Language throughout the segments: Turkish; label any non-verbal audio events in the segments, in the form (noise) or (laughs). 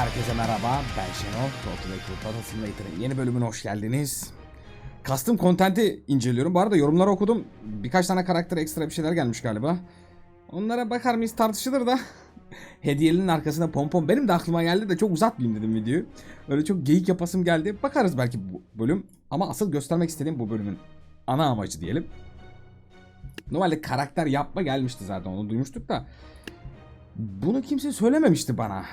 Herkese merhaba, ben Şenol. Cultivator Data Simulator'ın yeni bölümüne hoş geldiniz. Custom content'i inceliyorum. Bu arada yorumları okudum. Birkaç tane karakter ekstra bir şeyler gelmiş galiba. Onlara bakar mıyız tartışılır da. (laughs) Hediyelinin arkasında pompon. Benim de aklıma geldi de çok uzatmayayım dedim videoyu. Öyle çok geyik yapasım geldi. Bakarız belki bu bölüm. Ama asıl göstermek istediğim bu bölümün ana amacı diyelim. Normalde karakter yapma gelmişti zaten onu duymuştuk da. Bunu kimse söylememişti bana.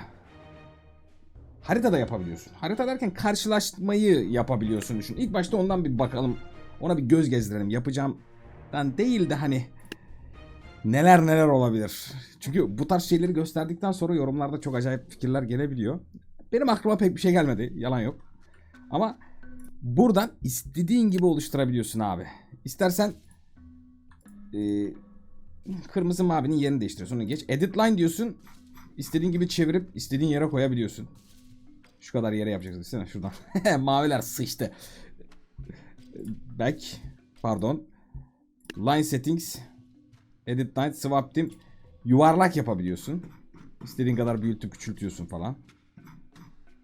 Haritada yapabiliyorsun. Harita derken karşılaşmayı yapabiliyorsun düşün. İlk başta ondan bir bakalım. Ona bir göz gezdirelim. Yapacağımdan değil de hani neler neler olabilir. Çünkü bu tarz şeyleri gösterdikten sonra yorumlarda çok acayip fikirler gelebiliyor. Benim aklıma pek bir şey gelmedi. Yalan yok. Ama buradan istediğin gibi oluşturabiliyorsun abi. İstersen e, kırmızı mavinin yerini değiştiriyorsun. Onu geç. Edit line diyorsun. İstediğin gibi çevirip istediğin yere koyabiliyorsun. Şu kadar yere yapacaksın mi? Şuradan. (laughs) Maviler sıçtı. Back. Pardon. Line settings. Edit line. Swap dim. Yuvarlak yapabiliyorsun. İstediğin kadar büyütüp küçültüyorsun falan.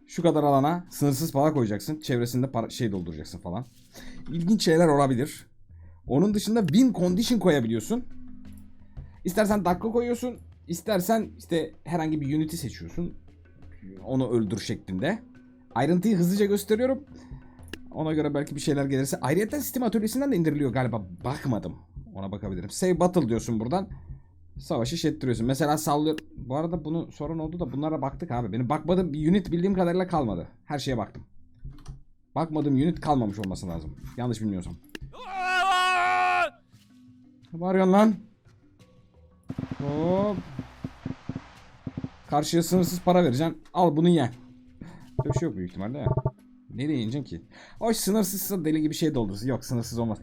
Şu kadar alana sınırsız para koyacaksın. Çevresinde para, şey dolduracaksın falan. İlginç şeyler olabilir. Onun dışında win condition koyabiliyorsun. İstersen dakika koyuyorsun. İstersen işte herhangi bir unity seçiyorsun. Onu öldür şeklinde. Ayrıntıyı hızlıca gösteriyorum. Ona göre belki bir şeyler gelirse. Ayrıca sistem atölyesinden de indiriliyor galiba. Bakmadım. Ona bakabilirim. Save battle diyorsun buradan. Savaşı şettiriyorsun. Mesela sallıyor. Bu arada bunu sorun oldu da bunlara baktık abi. Benim bakmadığım bir unit bildiğim kadarıyla kalmadı. Her şeye baktım. Bakmadığım unit kalmamış olması lazım. Yanlış bilmiyorsam. Ne lan? Hop. Karşıya sınırsız para vereceksin. Al bunu ye. Böyle bir şey yok büyük ihtimalle ya. Nereye ineceksin ki? Hoş sınırsızsa deli gibi şey doldursun. Yok sınırsız olmaz.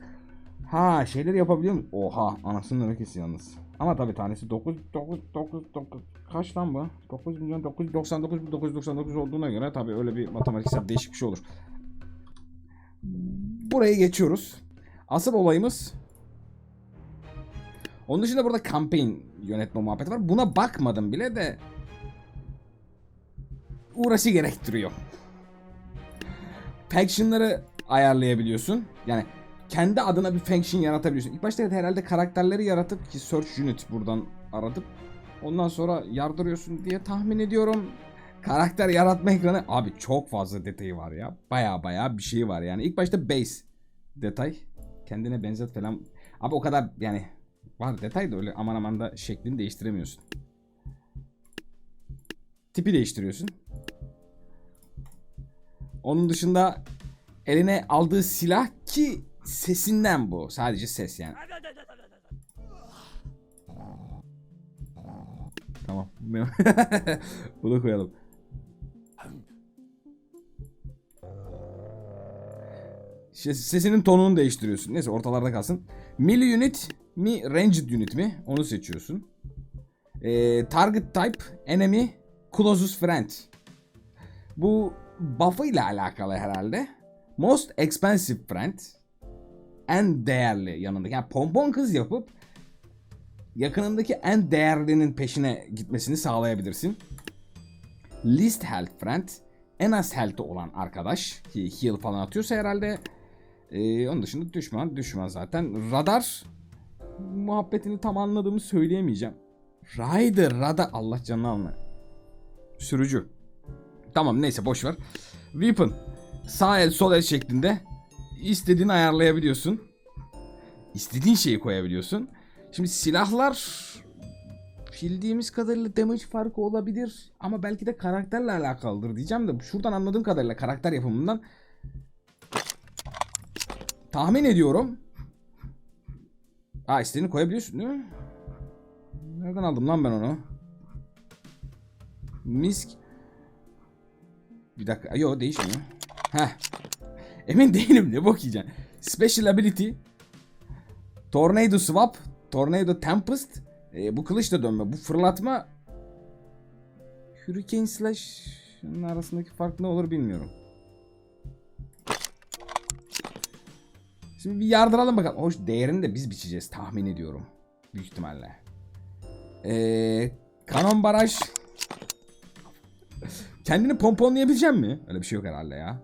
Ha şeyleri yapabiliyor musun? Oha anasının öyküsü yalnız. Ama tabii tanesi 9 9 9 9 kaç lan bu? 9 milyon 999 bin 999 olduğuna göre tabii öyle bir matematiksel değişik bir şey olur. Buraya geçiyoruz. Asıl olayımız onun dışında burada campaign yönetme muhabbeti var. Buna bakmadım bile de uğraşı gerektiriyor. Faction'ları ayarlayabiliyorsun. Yani kendi adına bir faction yaratabiliyorsun. İlk başta herhalde karakterleri yaratıp ki search unit buradan aratıp ondan sonra yardırıyorsun diye tahmin ediyorum. Karakter yaratma ekranı abi çok fazla detayı var ya. Baya baya bir şey var yani. İlk başta base detay. Kendine benzet falan. Abi o kadar yani var detay da öyle aman aman da şeklini değiştiremiyorsun. Tipi değiştiriyorsun. Onun dışında eline aldığı silah ki sesinden bu. Sadece ses yani. Tamam. (laughs) Bunu koyalım. Sesinin tonunu değiştiriyorsun. Neyse ortalarda kalsın. Melee unit mi ranged unit mi? Onu seçiyorsun. Ee, target type enemy closest friend. Bu buff'ı ile alakalı herhalde. Most expensive friend. En değerli yanındaki. Yani pompon kız yapıp yakınındaki en değerlinin peşine gitmesini sağlayabilirsin. Least health friend. En az health'ı olan arkadaş. Ki heal falan atıyorsa herhalde. Ee, onun dışında düşman. Düşman zaten. Radar muhabbetini tam anladığımı söyleyemeyeceğim. Rider, radar. Allah canını alma. Sürücü. Tamam neyse boş ver. Weapon. Sağ el sol el şeklinde istediğini ayarlayabiliyorsun. İstediğin şeyi koyabiliyorsun. Şimdi silahlar bildiğimiz kadarıyla damage farkı olabilir ama belki de karakterle alakalıdır diyeceğim de şuradan anladığım kadarıyla karakter yapımından tahmin ediyorum. Aa istediğini koyabiliyorsun değil mi? Nereden aldım lan ben onu? Misk bir dakika. Yo değişmiyor. Heh. Emin değilim ne bok. Special ability. Tornado swap. Tornado tempest. E, bu kılıç da dönme. Bu fırlatma. Hurricane slash. Şunun arasındaki fark ne olur bilmiyorum. Şimdi bir yardıralım bakalım. Hoş değerini de biz biçeceğiz tahmin ediyorum. Büyük ihtimalle. Ee, kanon baraj. Kendini pomponlayabilecek mi? Öyle bir şey yok herhalde ya.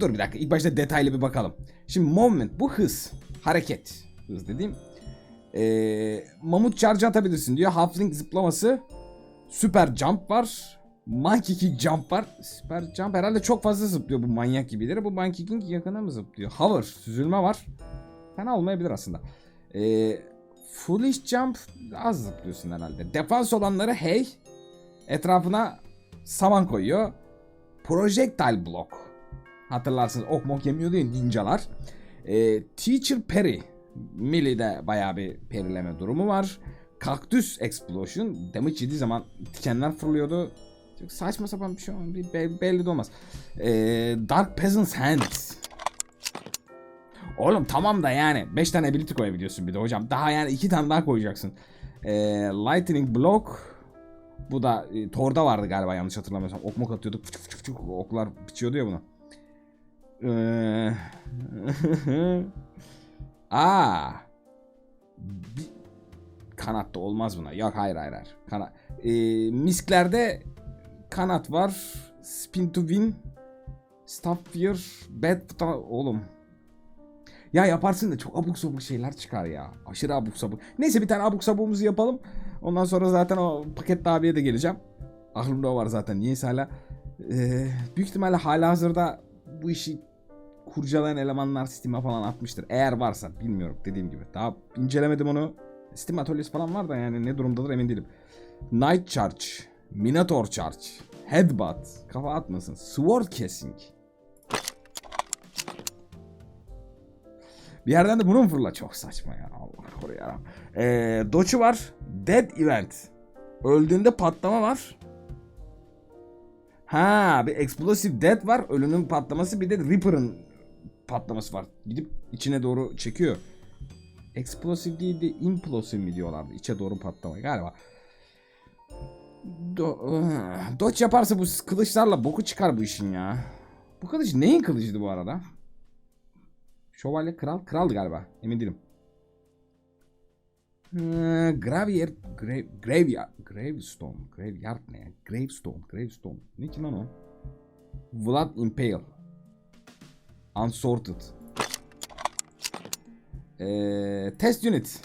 Dur bir dakika. İlk başta detaylı bir bakalım. Şimdi movement bu hız. Hareket. Hız dediğim. Ee, mamut charge atabilirsin diyor. Halfling zıplaması. Süper jump var. Monkey kick jump var. Süper jump herhalde çok fazla zıplıyor bu manyak gibileri. Bu monkey king yakına mı zıplıyor? Hover süzülme var. Fena olmayabilir aslında. Ee, foolish jump az zıplıyorsun herhalde. Defans olanları hey. Etrafına saman koyuyor. Projectile block. Hatırlarsınız ok mok yemiyordu ya ninjalar. Ee, teacher parry. Meelee'de bayağı bir perileme durumu var. Kaktüs explosion. Damage yediği zaman dikenler fırlıyordu. Çok saçma sapan bir şey ama bir be- belli de olmaz. Ee, Dark Peasant's Hands. Oğlum tamam da yani 5 tane ability koyabiliyorsun bir de hocam. Daha yani 2 tane daha koyacaksın. Ee, Lightning Block. Bu da e, Thor'da vardı galiba yanlış hatırlamıyorsam. Ok mok atıyorduk. Fıçık fıçık fıçık oklar biçiyordu ya bunu. Ee... (laughs) Aa. Bir... Kanat da olmaz buna. Yok hayır hayır hayır. Kanat. Ee, misklerde kanat var. Spin to win. Staff fear. Bad oğlum. Ya yaparsın da çok abuk sabuk şeyler çıkar ya. Aşırı abuk sabuk. Neyse bir tane abuk sabuğumuzu yapalım. Ondan sonra zaten o paket abiye de geleceğim. Aklımda o var zaten. Niyeyse hala. Ee, büyük ihtimalle hala hazırda bu işi kurcalayan elemanlar Steam'e falan atmıştır. Eğer varsa bilmiyorum dediğim gibi. Daha incelemedim onu. Steam atölyesi falan var da yani ne durumdadır emin değilim. Night Charge, Minotaur Charge, Headbutt, kafa atmasın, Sword Casing. Bir yerden de bunu mu fırla? Çok saçma ya. Allah koru ya. Ee, Doçu var. Dead Event. Öldüğünde patlama var. Ha bir Explosive Death var. Ölünün patlaması bir de Reaper'ın patlaması var. Gidip içine doğru çekiyor. Explosive değil de implosive mi diyorlardı. İçe doğru patlama galiba. Do Dodge yaparsa bu kılıçlarla boku çıkar bu işin ya. Bu kılıç neyin kılıcıydı bu arada? Şövalye kral. Kraldı galiba. Emin değilim. Ee, Gravier, grave, graveyard, gravestone, graveyard ne? Gravestone, gravestone. Ne ki lan o? Vlad Impale. Unsorted. Ee, test unit.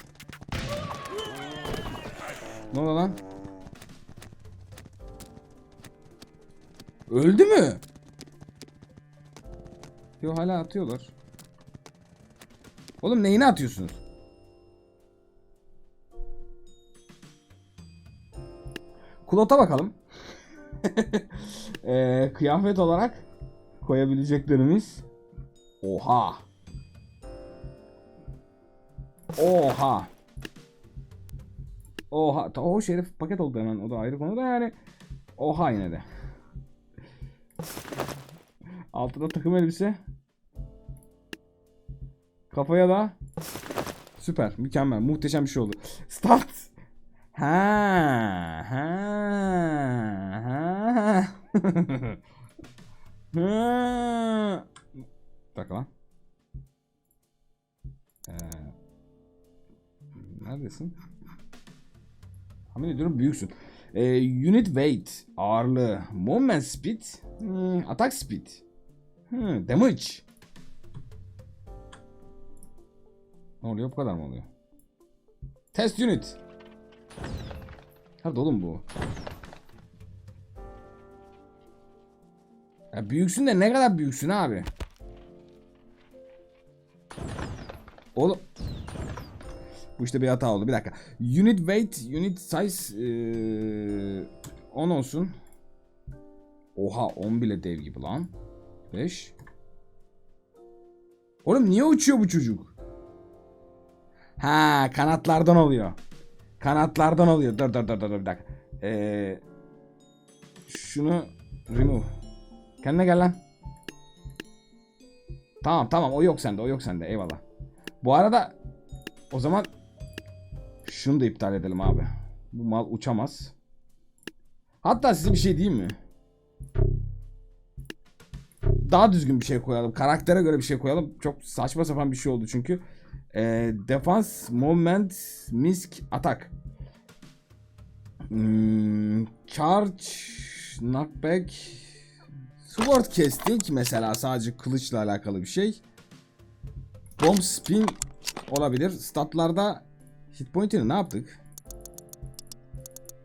Ne oldu lan? Öldü mü? Yo hala atıyorlar. Oğlum neyini atıyorsunuz? Kulota bakalım. (laughs) Ee, kıyafet olarak koyabileceklerimiz. Oha. Oha. Oha. O şerif paket oldu hemen. O da ayrı konu da yani. Oha yine de. Altında takım elbise. Kafaya da. Süper. Mükemmel. Muhteşem bir şey oldu. Start. Ha, ha, ha. (laughs) ha. Dakika lan. Ee, neredesin? Tahmin ediyorum büyüksün. Ee, unit weight ağırlığı, movement speed, hmm, attack speed, hmm, damage. Ne oluyor? Bu kadar mı oluyor? Test unit. Nerede oğlum bu? Ya büyüksün de ne kadar büyüksün abi? Oğlum. Bu işte bir hata oldu. Bir dakika. Unit weight, unit size ee, 10 olsun. Oha 10 bile dev gibi lan. 5. Oğlum niye uçuyor bu çocuk? Ha kanatlardan oluyor. Kanatlardan oluyor. Dur dur dur dur bir dakika. Ee, şunu remove. Kendine gel lan. Tamam tamam o yok sende o yok sende eyvallah. Bu arada o zaman şunu da iptal edelim abi. Bu mal uçamaz. Hatta size bir şey diyeyim mi? Daha düzgün bir şey koyalım. Karaktere göre bir şey koyalım. Çok saçma sapan bir şey oldu çünkü. Ee, defense, movement, misk, atak. Hmm, charge, knockback, sword casting mesela sadece kılıçla alakalı bir şey. Bomb spin olabilir. Statlarda hit point'ini ne yaptık?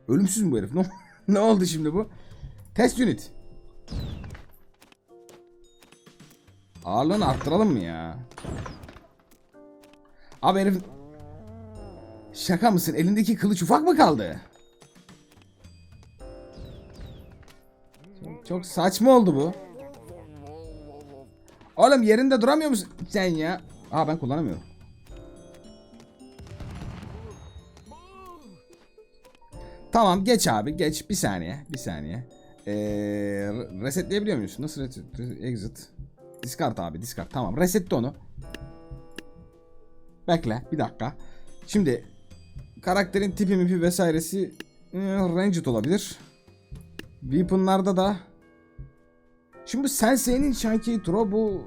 Ölümsüz mü bu herif? (laughs) Ne oldu şimdi bu? Test unit. Ağırlığını arttıralım mı ya? Abi herif... Şaka mısın? Elindeki kılıç ufak mı kaldı? Çok, çok saçma oldu bu. Oğlum yerinde duramıyor musun sen ya? Aa ben kullanamıyorum. Tamam geç abi geç bir saniye bir saniye. Ee, re- resetleyebiliyor muyuz? Nasıl reset? Exit. Discard abi discard tamam resetle onu. Bekle bir dakika. Şimdi karakterin tipi mipi vesairesi e, ranged olabilir. Weapon'larda da Şimdi bu Sensei'nin Shanky Tro bu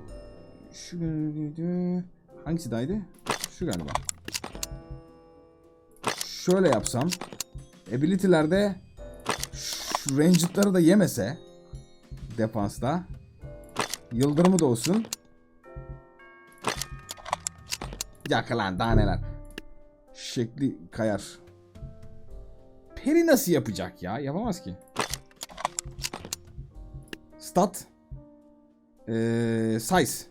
şu hangisi daydı? Şu galiba. Şöyle yapsam ability'lerde ranged'ları da yemese defansta yıldırımı da olsun. Yak lan daha neler. Şekli kayar. Peri nasıl yapacak ya? Yapamaz ki. Stat. Ee, size.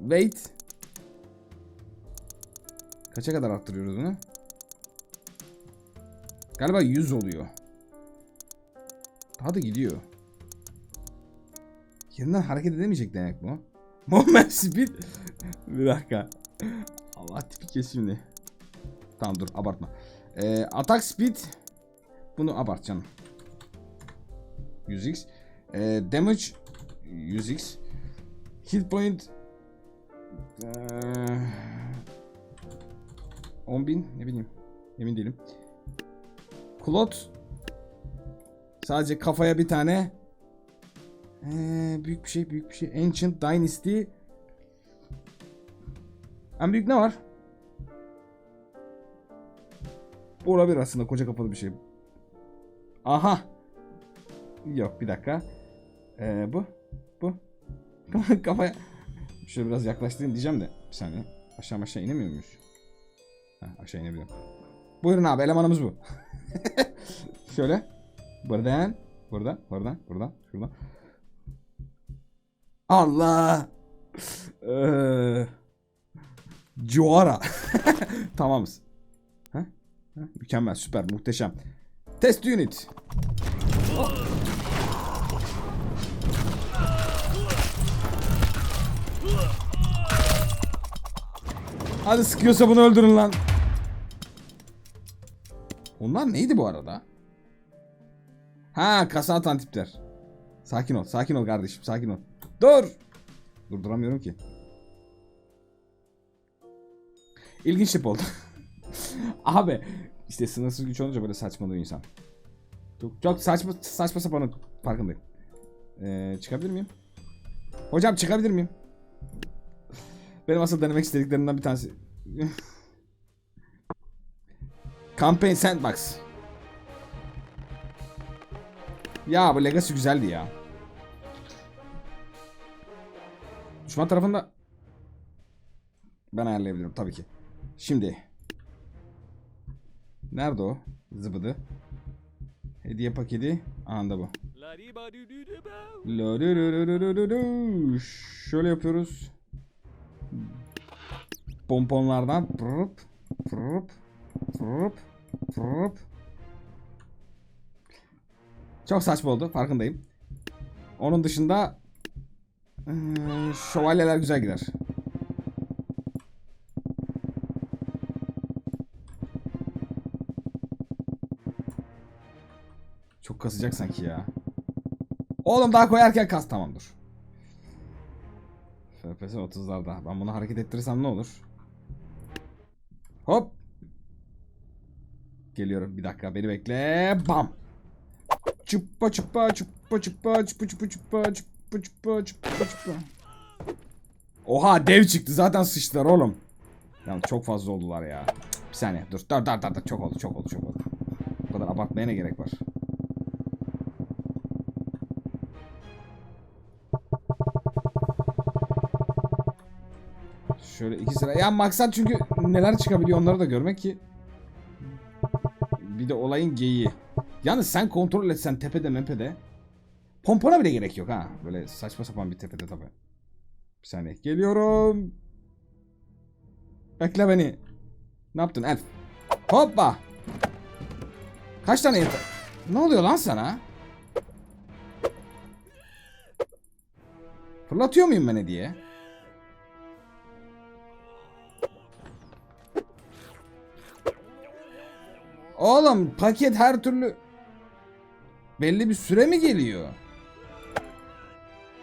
Weight. Kaça kadar arttırıyoruz bunu? Galiba 100 oluyor. Daha da gidiyor. Yerinden hareket edemeyecek demek bu. (laughs) Moment speed. Bir dakika. Allah tipi kes şimdi. Tamam dur abartma. Ee, attack speed. Bunu abart canım. 100x. Ee, damage 100x. Hit point ee, 10.000 ne bileyim. Emin değilim. Klot sadece kafaya bir tane ee, büyük bir şey büyük bir şey. Ancient Dynasty en büyük ne var? Olabilir aslında koca kapalı bir şey. Aha. Yok bir dakika. Ee, bu. Bu. (laughs) Kafaya. Şöyle biraz yaklaştırayım diyeceğim de. Bir saniye. Aşağı aşağı inemiyor muyuz? Ha, aşağı inebiliyorum. Buyurun abi elemanımız bu. (laughs) Şöyle. Buradan. Buradan. Buradan. Buradan. Şuradan. Allah. Ee, Cuara. (laughs) Tamamız. Mükemmel, süper, muhteşem. Test unit. Hadi sıkıyorsa bunu öldürün lan. Onlar neydi bu arada? Ha kasa atan tipler. Sakin ol, sakin ol kardeşim, sakin ol. Dur. Durduramıyorum ki. İlginç tip oldu. (laughs) Abi işte sınırsız güç olunca böyle saçmalıyor insan. Çok, çok saçma saçma sapan farkındayım. Ee, çıkabilir miyim? Hocam çıkabilir miyim? (laughs) Benim asıl denemek istediklerimden bir tanesi. (laughs) Campaign Sandbox. Ya bu Legacy güzeldi ya. Düşman tarafında ben ayarlayabilirim tabii ki. Şimdi Nerede o? Zıbıdı. Hediye paketi. Anda bu. Şöyle yapıyoruz. Pomponlardan pırıp pırıp pırıp pırıp. Çok saçma oldu farkındayım. Onun dışında ıı, şövalyeler güzel gider. Çok kasacak sanki ya. Oğlum daha koyarken kas tamam dur. FPS 30'larda. Ben bunu hareket ettirirsem ne olur? Hop. Geliyorum bir dakika beni bekle. Bam. Çuppa çuppa çuppa çuppa çuppa çuppa çuppa Oha dev çıktı zaten sıçtılar oğlum. Yani çok fazla oldular ya. Bir saniye dur. Dur dur dur. dur. Çok oldu çok oldu çok oldu. Bu kadar abartmaya ne gerek var? Şöyle iki sıra. Ya maksat çünkü neler çıkabiliyor onları da görmek ki. Bir de olayın geyiği. Yalnız sen kontrol etsen tepede mepede. Pompona bile gerek yok ha. Böyle saçma sapan bir tepede tabi. Bir saniye. Geliyorum. Bekle beni. Ne yaptın elf? Hoppa. Kaç tane yeter? Ne oluyor lan sana? Fırlatıyor muyum ben diye? Oğlum paket her türlü belli bir süre mi geliyor?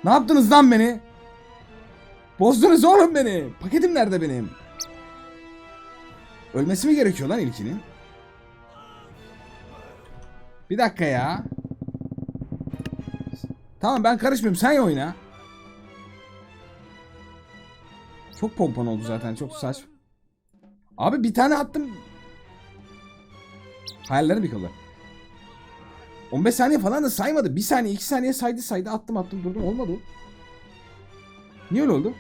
Ne yaptınız lan beni? Bozdunuz oğlum beni. Paketim nerede benim? Ölmesi mi gerekiyor lan ilkinin? Bir dakika ya. Tamam ben karışmıyorum sen oyna. Çok pompon oldu zaten çok saçma. Abi bir tane attım. Hayallerim yıkıldı. 15 saniye falan da saymadı. 1 saniye 2 saniye saydı saydı attım attım durdum olmadı. Niye öyle oldu?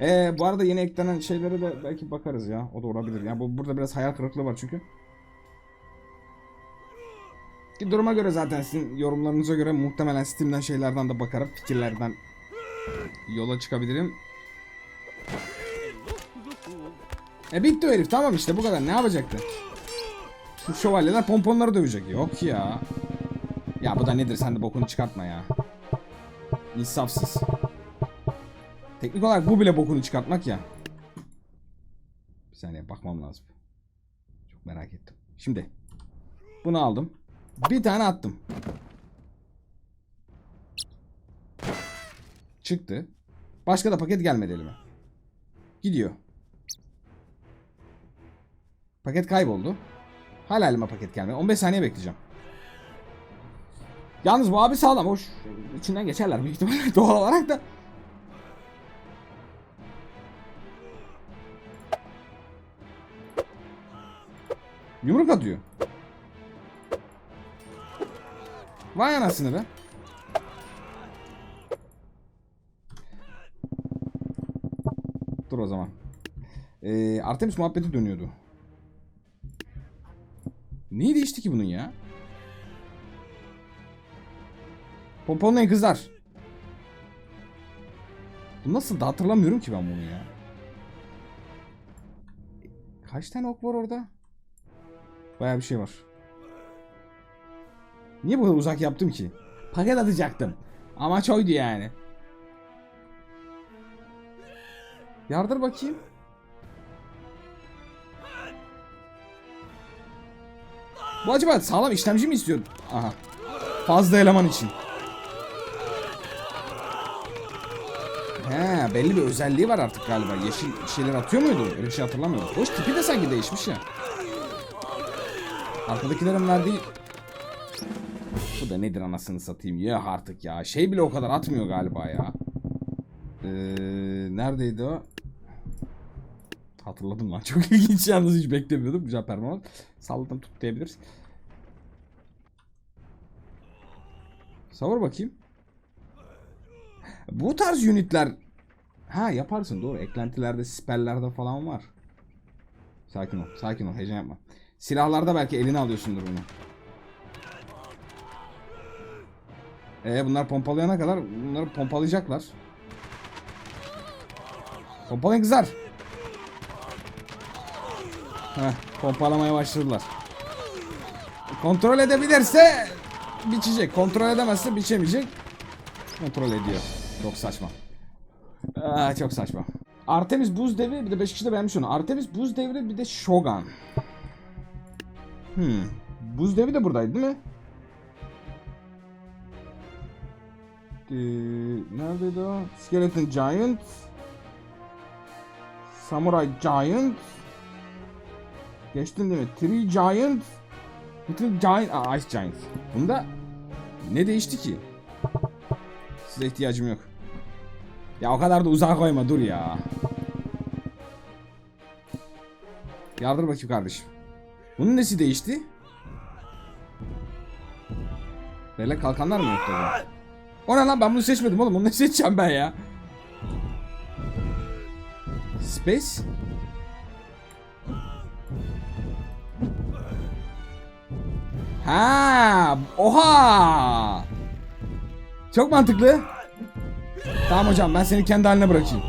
Ee, bu arada yeni eklenen şeylere de belki bakarız ya. O da olabilir. Yani bu burada biraz hayal kırıklığı var çünkü. Ki duruma göre zaten sizin yorumlarınıza göre muhtemelen Steam'den şeylerden de bakarım. Fikirlerden yola çıkabilirim. E bitti o herif tamam işte bu kadar ne yapacaktı? Şu şövalyeler pomponları dövecek. Yok ya. Ya bu da nedir sen de bokunu çıkartma ya. İnsafsız. Teknik olarak bu bile bokunu çıkartmak ya. Bir saniye bakmam lazım. Çok merak ettim. Şimdi. Bunu aldım. Bir tane attım. Çıktı. Başka da paket gelmedi elime. Gidiyor. Paket kayboldu. Hala elime paket gelmedi. 15 saniye bekleyeceğim. Yalnız bu abi sağlam. Hoş. İçinden geçerler büyük ihtimalle (laughs) doğal olarak da. Yumruk atıyor. Vay anasını be. Dur o zaman. Ee, Artemis muhabbeti dönüyordu. Neyi değişti ki bunun ya? Pomponlayın kızlar. Bu nasıl da hatırlamıyorum ki ben bunu ya. Kaç tane ok var orada? Baya bir şey var. Niye bu kadar uzak yaptım ki? Paket atacaktım. Amaç oydu yani. Yardır bakayım. Bu acaba sağlam işlemci mi istiyor? Aha. Fazla eleman için. He belli bir özelliği var artık galiba. Yeşil şeyler atıyor muydu? Öyle bir şey hatırlamıyorum. Hoş tipi de sanki değişmiş ya. Arkadakilerin verdiği... Bu da nedir anasını satayım ya artık ya. Şey bile o kadar atmıyor galiba ya. Ee, neredeydi o? Hatırladım lan. (laughs) Çok ilginç yalnız hiç beklemiyordum. Güzel performans. Salladım tut diyebiliriz. Savur bakayım. Bu tarz unitler Ha yaparsın doğru. Eklentilerde, spellerde falan var. Sakin ol. Sakin ol. Heyecan yapma. Silahlarda belki eline alıyorsundur bunu. Ee bunlar pompalayana kadar bunları pompalayacaklar. Pompalayın kızlar. Heh, pompalamaya başladılar. Kontrol edebilirse biçecek. Kontrol edemezse biçemeyecek. Kontrol ediyor. Çok saçma. Aa, çok saçma. Artemis Buz Devri bir de 5 kişi de beğenmiş onu. Artemis Buz Devri bir de Shogun. Hmm. Buz Devri de buradaydı değil mi? Ee, neredeydi o? Skeleton Giant. Samurai Giant. Geçtin değil mi? Tree Giant. Bütün Giant... Aa, Ice Giant. Bunda ne değişti ki? Size ihtiyacım yok. Ya o kadar da uzağa koyma dur ya. Yardır bakayım kardeşim. Bunun nesi değişti? Böyle kalkanlar mı yoktu? O ne lan ben bunu seçmedim oğlum. Bunu ne seçeceğim ben ya? Space? Ha, oha! Çok mantıklı. Tamam hocam ben seni kendi haline bırakayım.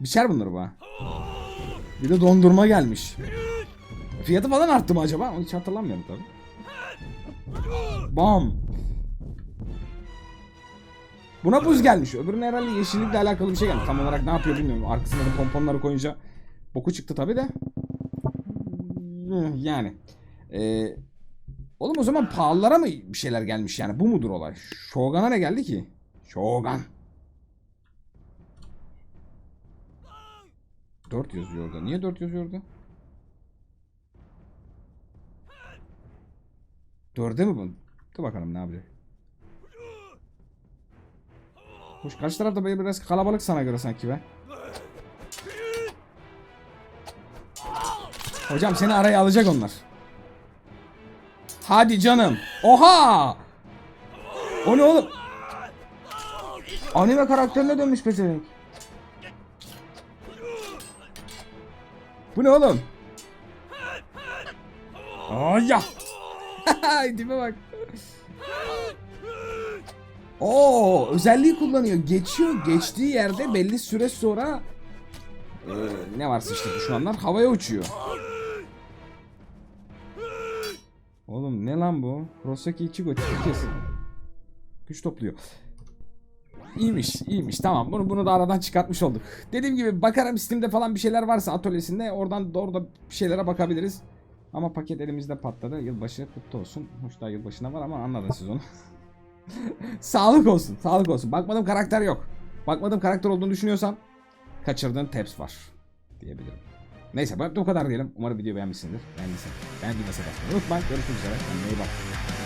Biçer bunları bu ha. Bir de dondurma gelmiş. Fiyatı falan arttı mı acaba? Onu hiç hatırlamıyorum tabi. Bam. Buna buz gelmiş. Öbürüne herhalde yeşillikle alakalı bir şey gelmiş. Tam olarak ne yapıyor bilmiyorum. Arkasına da pomponları koyunca boku çıktı tabi de. Yani. Ee, oğlum o zaman pahalılara mı bir şeyler gelmiş yani? Bu mudur olay? Shogun'a ne geldi ki? Shogun. 4 yazıyor orada. Niye 4 yazıyor orada? 4'e mi bu? Dur bakalım ne yapacak. Hoş karşı tarafta böyle biraz kalabalık sana göre sanki be. Hocam seni araya alacak onlar. Hadi canım. Oha! O ne oğlum? Anime karakterine dönmüş pezevenk. Bu ne oğlum? Aa ya. (laughs) Tipe bak. Oo, özelliği kullanıyor. Geçiyor. Geçtiği yerde belli süre sonra e, ne varsa işte düşmanlar havaya uçuyor. Oğlum ne lan bu? Rosaki Ichigo kesin. Güç topluyor. İyiymiş, iyiymiş. Tamam. Bunu bunu da aradan çıkartmış olduk. Dediğim gibi bakarım Steam'de falan bir şeyler varsa atölyesinde oradan doğru da bir şeylere bakabiliriz. Ama paket elimizde patladı. Yılbaşı kutlu olsun. Hoş daha yılbaşına var ama anladınız siz onu. (laughs) sağlık olsun, sağlık olsun. Bakmadım karakter yok. Bakmadım karakter olduğunu düşünüyorsan kaçırdığın taps var diyebilirim. Neyse bu kadar diyelim. Umarım videoyu beğenmişsinizdir. Beğendiysen beğendiğinize basmayı unutmayın. Görüşmek üzere. Kendine iyi bak.